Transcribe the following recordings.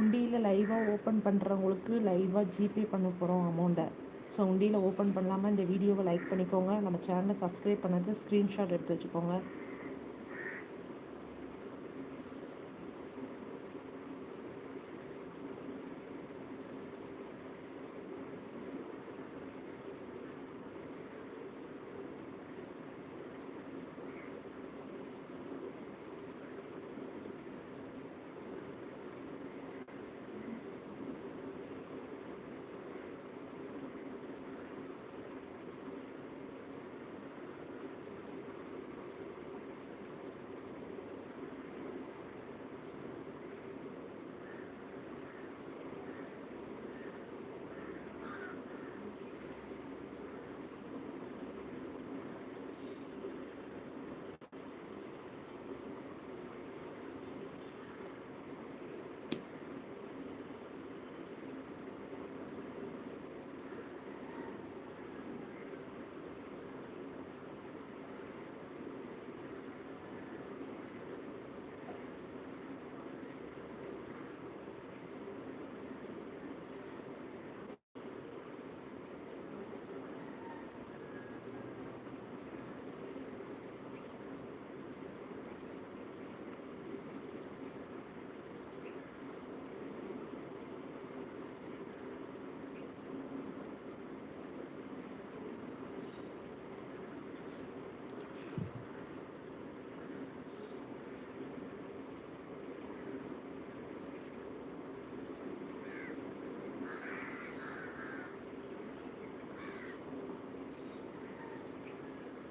உண்டியில் லைவாக ஓப்பன் பண்ணுறவங்களுக்கு லைவாக ஜிபே பண்ண போகிறோம் அமௌண்ட்டை ஸோ உண்டியில் ஓப்பன் பண்ணாமல் இந்த வீடியோவை லைக் பண்ணிக்கோங்க. நம்ம சேனலை சப்ஸ்கிரைப் பண்ணது ஸ்க்ரீன்ஷாட் எடுத்து வச்சுக்கோங்க.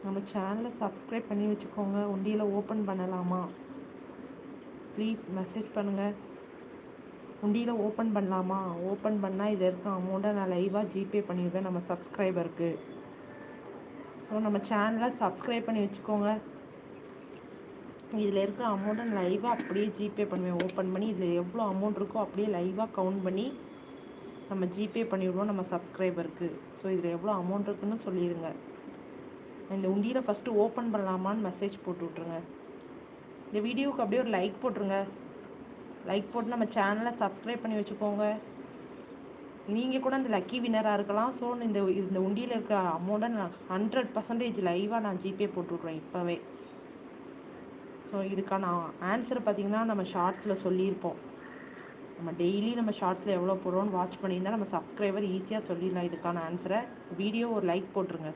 நம்ம சேனலை சப்ஸ்கிரைப் பண்ணி வச்சுக்கோங்க. உண்டியில் ஓப்பன் பண்ணலாமா? ப்ளீஸ் மெசேஜ் பண்ணுங்கள் உண்டியில் ஓப்பன் பண்ணலாமா? ஓப்பன் பண்ணால் இது இருக்க அமௌண்ட்டை நான் லைவாக ஜிபே பண்ணிடுவேன் நம்ம சப்ஸ்கிரைபருக்கு ஸோ நம்ம சேனலை சப்ஸ்கிரைப் பண்ணி வச்சுக்கோங்க. இதில் இருக்கிற அமௌண்ட்டை லைவாக அப்படியே ஜிபே பண்ணுவேன். ஓப்பன் பண்ணி இதில் எவ்வளோ அமௌண்ட் இருக்கோ அப்படியே லைவாக கவுண்ட் பண்ணி நம்ம ஜிபே பண்ணிவிடுவோம் நம்ம சப்ஸ்கிரைபருக்கு ஸோ இதில் எவ்வளோ அமௌண்ட் இருக்குன்னு சொல்லிடுங்க. இந்த உண்டியில் ஃபஸ்ட்டு ஓப்பன் பண்ணலாமான்னு மெசேஜ் போட்டு விட்ருங்க இந்த வீடியோவுக்கு அப்படியே ஒரு லைக் போட்டுருங்க. லைக் போட்டு நம்ம சேனலை சப்ஸ்கிரைப் பண்ணி வச்சுக்கோங்க. நீங்கள் கூட அந்த லக்கி வின்னராக இருக்கலாம். ஸோ இந்த இந்த உண்டியில் இருக்கிற அமௌண்ட்டை நான் ஹண்ட்ரட் பர்சன்டேஜ் லைவாக நான் ஜிபே போட்டு விட்ருவேன் இப்போவே. ஸோ இதுக்கான ஆன்சரை பார்த்திங்கன்னா நம்ம ஷார்ட்ஸில் சொல்லியிருப்போம். நம்ம டெய்லி நம்ம ஷார்ட்ஸில் எவ்வளோ போடுறோம்னு வாட்ச் பண்ணியிருந்தால் நம்ம சப்ஸ்கிரைபர் ஈஸியாக சொல்லிடலாம். இதுக்கான ஆன்சரை வீடியோ ஒரு லைக் போட்டுருங்க.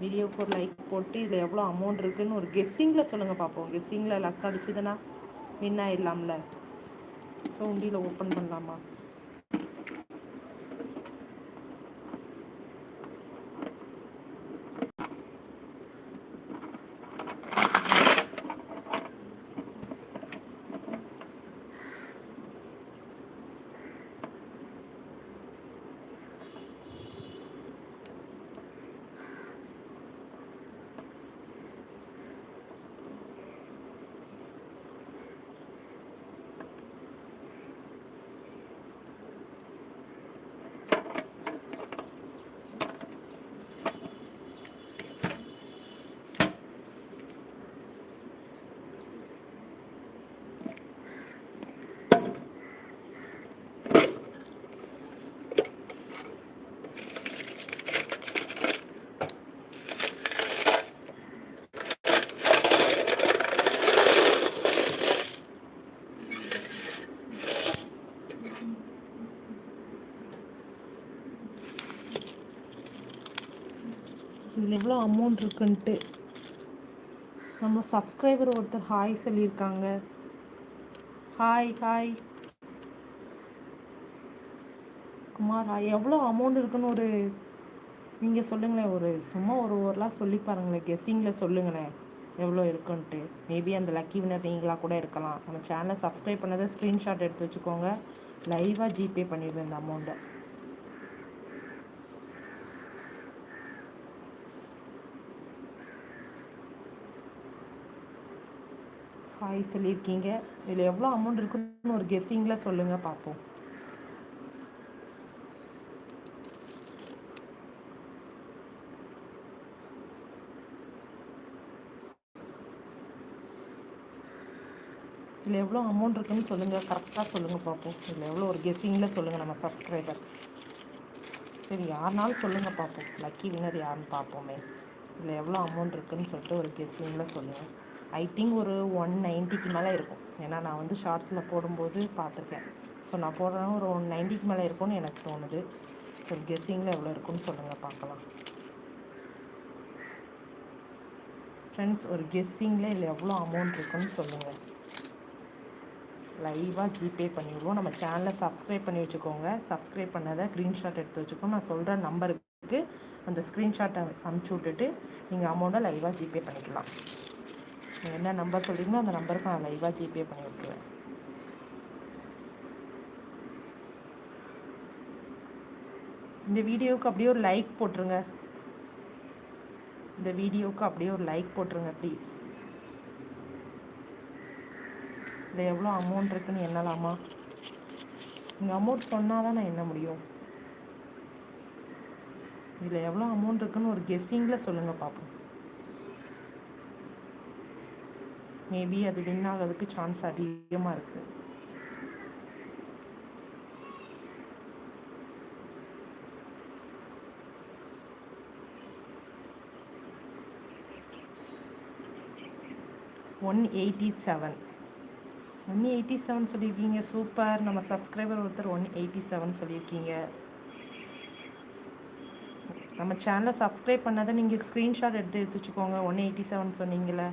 வீடியோவுக்கு ஒரு லைக் போட்டு இதில் எவ்வளோ அமௌண்ட் இருக்குதுன்னு ஒரு கெஸ்ஸிங்கில் சொல்லுங்கள் பார்ப்போம் கெஸ்ஸிங்கில் லக் அடிச்சுதுன்னா வின் ஆயிடலாம்ல. ஸோ உண்டியில் ஓப்பன் பண்ணலாமா? இதில் எவ்வளோ அமௌண்ட் இருக்குன்ட்டு. நம்ம சப்ஸ்கிரைபர் ஒருத்தர் ஹாய் சொல்லியிருக்காங்க. ஹாய் ஹாய் குமார் ஹாய் எவ்வளோ அமௌண்ட் இருக்குன்னு ஒரு நீங்கள் சொல்லுங்களேன். ஒரு சும்மா ஒரு ஓரலாக சொல்லி பாருங்களேன். கெஸ்ஸிங்கில் சொல்லுங்களேன். எவ்வளோ இருக்குன்ட்டு. மேபி அந்த லக்கி வினர் நீங்களாக கூட இருக்கலாம். நம்ம சேனலை சப்ஸ்கிரைப் பண்ணதை ஸ்க்ரீன்ஷாட் எடுத்து வச்சுக்கோங்க. லைவாக ஜிபே பண்ணிடுவேன் இந்த அமௌண்ட்டை ஹாய் சொல்லியிருக்கீங்க. இதில் எவ்வளோ அமௌண்ட் இருக்குன்னு ஒரு கெஸ்ஸிங்கில் சொல்லுங்கள் பார்ப்போம் இதில் எவ்வளோ அமௌண்ட் இருக்குன்னு சொல்லுங்கள் கரெக்டாக சொல்லுங்கள் பார்ப்போம் இதில் எவ்வளோ ஒரு கெஸ்ஸிங்கில் சொல்லுங்கள் நம்ம சப்ஸ்கிரைபர் சரி யாருனாலும் சொல்லுங்கள் பார்ப்போம் லக்கி வினர் யாருன்னு பார்ப்போமே இதில் எவ்வளோ அமௌண்ட் இருக்குன்னு சொல்லிட்டு ஒரு கெஸ்ஸிங்கில் சொல்லுங்கள் ஐ திங்க் ஒரு ஒன் நைன்ட்டிக்கு மேலே இருக்கும். ஏன்னா நான் வந்து ஷார்ட்ஸில் போடும்போது பார்த்துருக்கேன். ஸோ நான் போடுறேன் ஒரு ஒன் நைன்ட்டிக்கு மேலே இருக்கும்னு எனக்கு தோணுது. ஸோ கெஸ்ஸிங்கில் எவ்வளோ இருக்குன்னு சொல்லுங்கள் பார்க்கலாம். ஃப்ரெண்ட்ஸ் ஒரு கெஸ்ஸிங்கில் இதில் எவ்வளோ அமௌண்ட் இருக்குன்னு சொல்லுங்கள் லைவாக ஜிபே பண்ணிவிடுவோம் நம்ம சேனலை சப்ஸ்கிரைப் பண்ணி வச்சுக்கோங்க. சப்ஸ்கிரைப் பண்ணதை ஸ்க்ரீன்ஷாட் எடுத்து வச்சுக்கோங்க. நான் சொல்கிற நம்பருக்கு அந்த ஸ்க்ரீன்ஷாட்டை அனுப்பிச்சி விட்டுட்டு நீங்கள் அமௌண்ட்டை லைவாக ஜிபே பண்ணிக்கலாம். நீங்கள் என்ன நம்பர் சொல்கிறீங்களோ அந்த நம்பருக்கு நான் லைவாக ஜிபே பண்ணி விட்டுருவேன். இந்த வீடியோவுக்கு அப்படியே ஒரு லைக் போட்டுருங்க. இந்த வீடியோவுக்கு அப்படியே ஒரு லைக் போட்டுருங்க ப்ளீஸ் இதில் எவ்வளோ அமௌண்ட் இருக்குன்னு எண்ணலாமா? இந்த அமௌண்ட் சொன்னால் தான் நான் எண்ண முடியும். இதில் எவ்வளோ அமௌண்ட் இருக்குன்னு ஒரு கெஸ்ஸிங்கில் சொல்லுங்கள் பார்ப்போம் மேபி அது வின் ஆகிறதுக்கு சான்ஸ் அதிகமாக இருக்குது one eighty seven one eighty seven சொல்லியிருக்கீங்க. சூப்பர். நம்ம சப்ஸ்கிரைபர் ஒருத்தர் ஒன் எயிட்டி செவன் சொல்லியிருக்கீங்க. நம்ம சேனலை சப்ஸ்கிரைப் பண்ணதை நீங்கள் ஸ்க்ரீன்ஷாட் எடுத்து எடுத்து வச்சுக்கோங்க. ஒன் எயிட்டி செவன் சொன்னீங்களே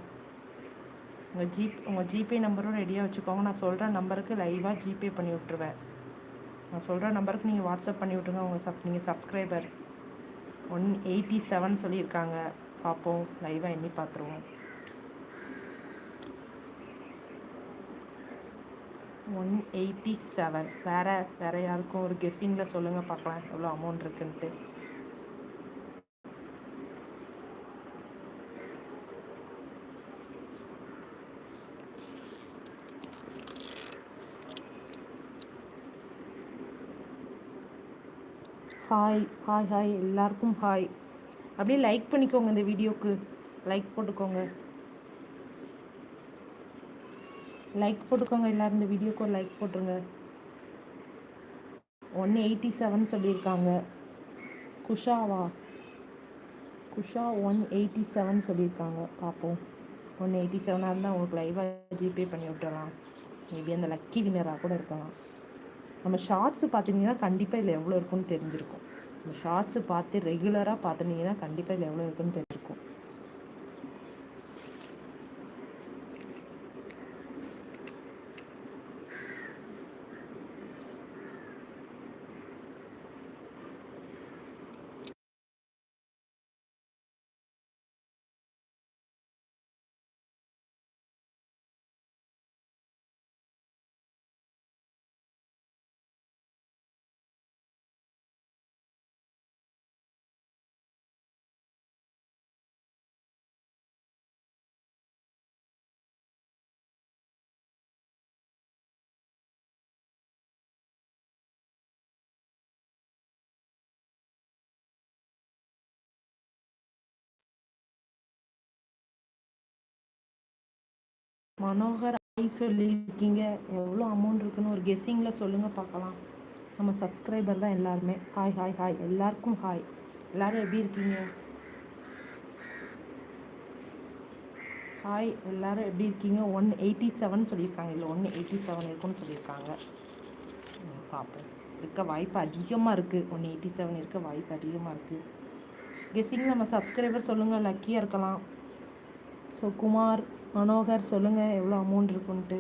உங்கள் ஜிப் உங்கள் ஜிபே நம்பரும் ரெடியாக வச்சுக்கோங்க. நான் சொல்கிற நம்பருக்கு லைவாக ஜிபே பண்ணி விட்ருவேன் நான் சொல்கிற நம்பருக்கு நீங்கள் வாட்ஸ்அப் பண்ணி விட்ருங்க உங்கள் சப் நீங்கள் சப்ஸ்கிரைபர் ஒன் எயிட்டி செவன் சொல்லியிருக்காங்க பார்ப்போம் லைவாக எண்ணி பார்த்துருவோம் ஒன் எயிட்டி செவன் வேறு வேறு யாருக்கும் ஒரு கெஸ்ஸிங்கில் சொல்லுங்கள் பார்க்கலாம் எவ்வளோ அமௌண்ட் இருக்குன்ட்டு. ஹாய் ஹாய் ஹாய் எல்லாருக்கும் ஹாய் அப்படியே லைக் பண்ணிக்கோங்க இந்த வீடியோக்கு. லைக் போட்டுக்கோங்க. லைக் போட்டுக்கோங்க எல்லோரும் இந்த வீடியோக்கு ஒரு லைக் போட்டுருங்க. ஒன் எயிட்டி செவன் சொல்லியிருக்காங்க. குஷாவா? குஷா ஒன் எயிட்டி செவன் சொல்லியிருக்காங்க. பார்ப்போம் ஒன் எயிட்டி செவனாக இருந்தால் உங்களுக்கு லைவாக ஜிபே பண்ணி விட்டுறலாம். மேபி அந்த லக்கி வின்னராக கூட இருக்கலாம். நம்ம ஷார்ட்ஸு பார்த்தீங்கன்னா கண்டிப்பாக இதில் எவ்வளோ இருக்குன்னு தெரிஞ்சிருக்கும். நம்ம ஷார்ட்ஸு பார்த்து ரெகுலராக பார்த்துட்டிங்கன்னா கண்டிப்பாக இதில் எவ்வளோ இருக்குன்னு தெரியும் மனோகர் ஐ சொல்லியிருக்கீங்க. எவ்வளோ அமௌண்ட் இருக்குன்னு ஒரு கெஸ்ஸிங்கில் சொல்லுங்கள் பார்க்கலாம். நம்ம சப்ஸ்கிரைபர் தான் எல்லாருமே. ஹாய் ஹாய் ஹாய் எல்லாருக்கும் ஹாய் எல்லோரும் எப்படி இருக்கீங்க? ஹாய் எல்லோரும் எப்படி இருக்கீங்க? ஒன் எயிட்டி செவன் சொல்லியிருக்காங்க. இல்லை ஒன் எயிட்டி செவன் இருக்குன்னு சொல்லியிருக்காங்க பார்ப்போம். இருக்க வாய்ப்பு அதிகமாக இருக்குது ஒன் எயிட்டி செவன் இருக்க வாய்ப்பு அதிகமாக இருக்குது கெஸ்ஸிங் நம்ம சப்ஸ்கிரைபர் சொல்லுங்கள் லக்கியாக இருக்கலாம். ஸோ குமார் மனோகர் சொல்லுங்கள் எவ்வளோ அமௌண்ட் இருக்குன்ட்டு.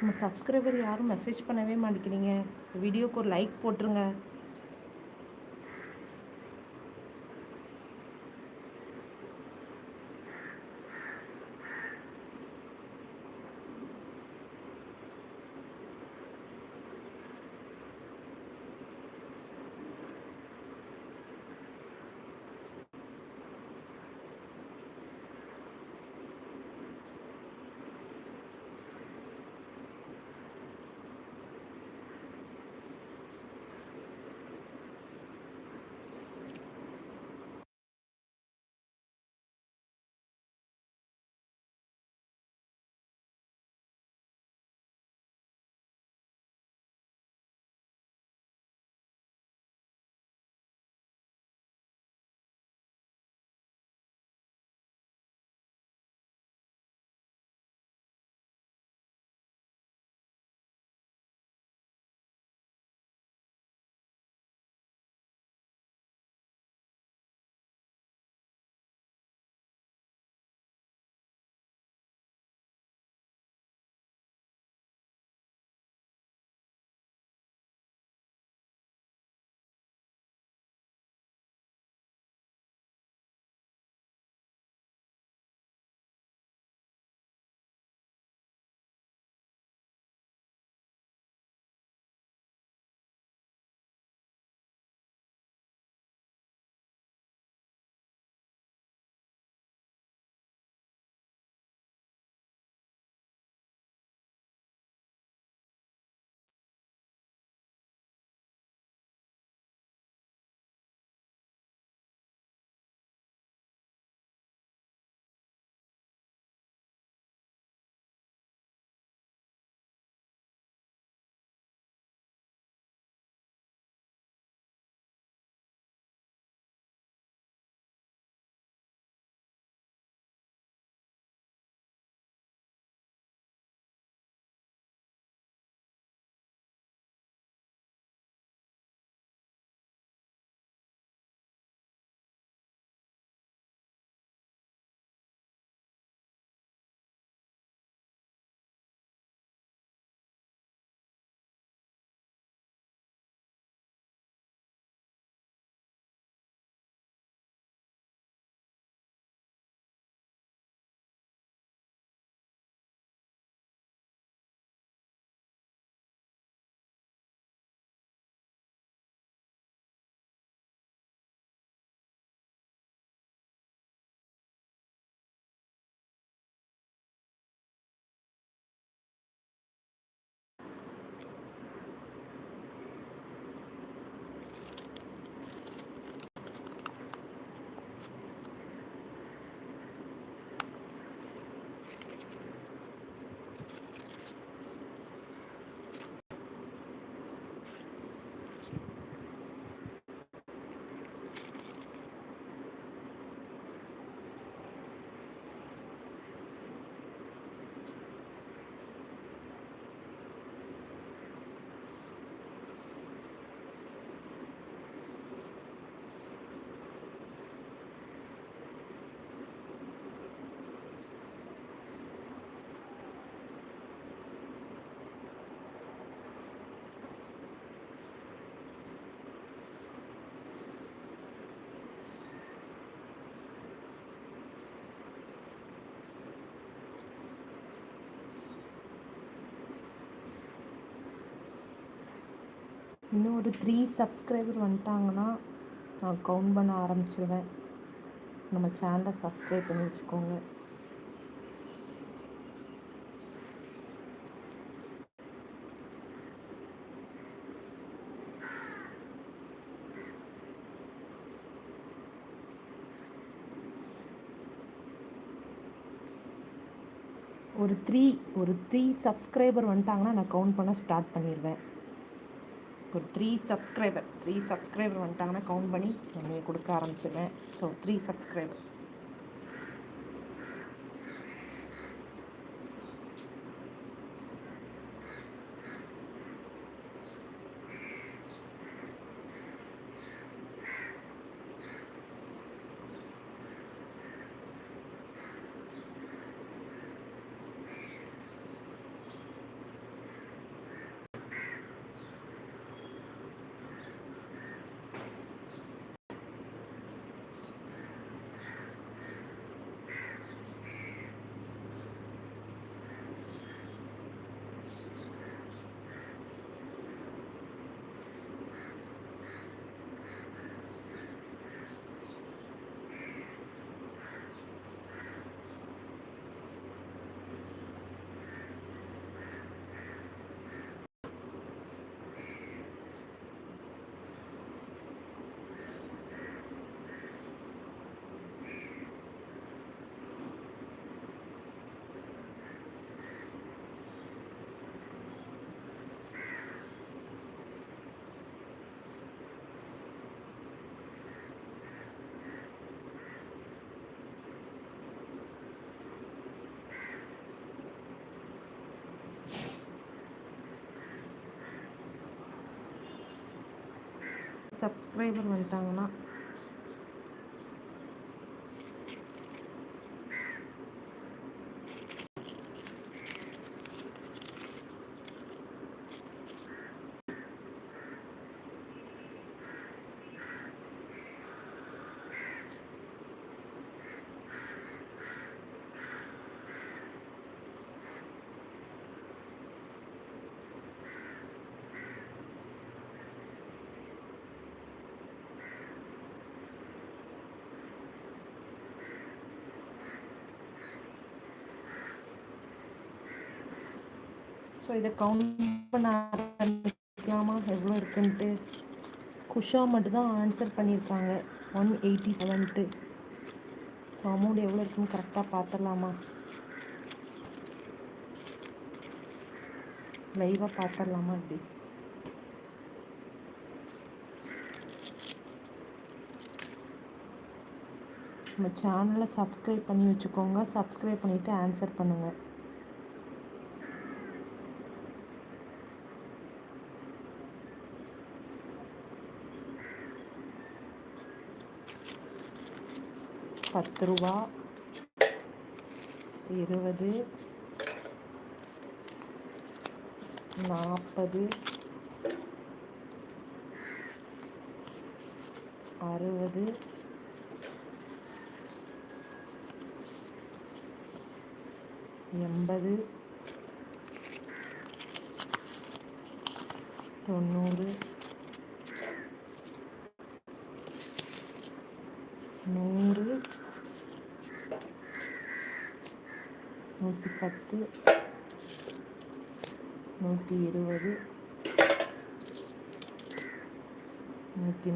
நம்ம சப்ஸ்கிரைபர் யாரும் மெசேஜ் பண்ணவே மாட்டேங்கிறீங்க. வீடியோக்கு ஒரு லைக் போட்டுருங்க. இன்னும் ஒரு த்ரீ சப்ஸ்கிரைபர் வந்துட்டாங்கன்னா நான் கவுண்ட் பண்ண ஆரம்பிச்சிருவேன். நம்ம சேனலை சப்ஸ்கிரைப் பண்ணி வச்சுக்கோங்க. ஒரு த்ரீ ஒரு த்ரீ சப்ஸ்கிரைபர் வந்துட்டாங்கன்னா நான் கவுண்ட் பண்ண ஸ்டார்ட் பண்ணிடுவேன் ஒரு த்ரீ சப்ஸ்கிரைபர் த்ரீ சப்ஸ்கிரைபர் வந்துட்டாங்கன்னா கவுண்ட் பண்ணி நான் கொடுக்க ஆரம்பிச்சிடுவேன் ஸோ த்ரீ சப்ஸ்கிரைபர் சப்ஸ்கிரைபர் வந்துட்டாங்கன்னா இதை கவுண்ட் பண்ண ஆரம்பிக்கலாமா? எவ்வளோ இருக்குன்ட்டு? குஷா மட்டும்தான் ஆன்சர் பண்ணியிருக்காங்க. ஒன் எயிட்டி செவன்ட்டு ஸோ அமௌண்ட் எவ்வளோ இருக்குன்னு கரெக்டாக பார்த்துடலாமா? லைவாக பார்த்துடலாமா இப்படி? நம்ம சேனலை சப்ஸ்கிரைப் பண்ணி வச்சுக்கோங்க. சப்ஸ்கிரைப் பண்ணிவிட்டு ஆன்சர் பண்ணுங்கள் பத்து ரூபா. இருபது. நாற்பது அறுபது. எண்பது. தொண்ணூறு. நூற்றி பத்து நூற்றி இருபது நூற்றி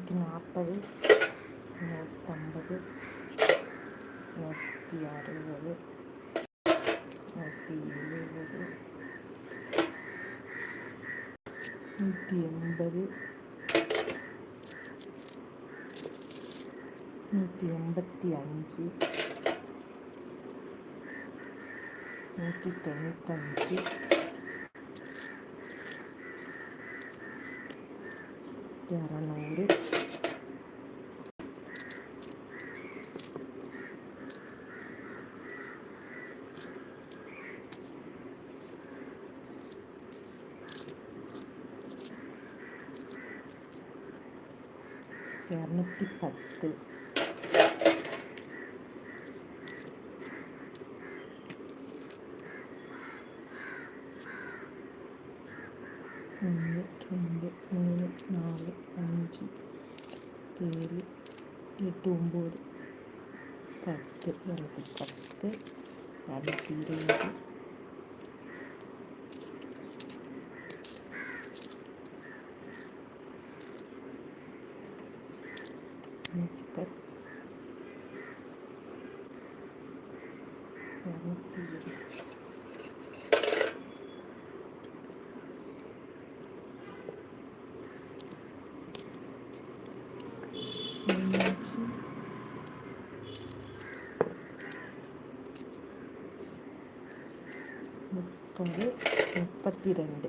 നൂറ്റി നാൽപ്പത് നൂറ്റമ്പത് നൂറ്റി അറുപത് നൂറ്റി എഴുപത് നൂറ്റി എൺപത് നൂറ്റി എൺപത്തി അഞ്ച് നൂറ്റി തൊണ്ണൂറ്റഞ്ച് നൂറ്റി இரநூறு இரநூத்தி பத்து ஒன்று ரெண்டு மூணு நாலு அஞ்சு ஏழு எட்டு ஒம்பது பத்து இரநூத்தி பத்து இரநூத்தி இருபது முப்பத் முப்பது முப்பத்தி ரெண்டு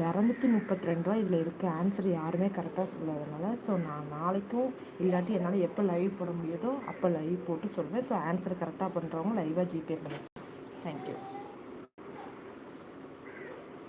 இரநூத்தி முப்பத்தி ரெண்டு ரூபா இதில் இருக்க. ஆன்சர் யாருமே கரெக்டாக சொல்லாதனால ஸோ நான் நாளைக்கும் இல்லாட்டி என்னால் எப்போ லைவ் போட முடியுதோ அப்போ லைவ் போட்டு சொல்லுவேன் ஸோ ஆன்சர் கரெக்டாக பண்ணுறவங்க லைவாக ஜிபே பண்ணுவேன் தேங்க்யூ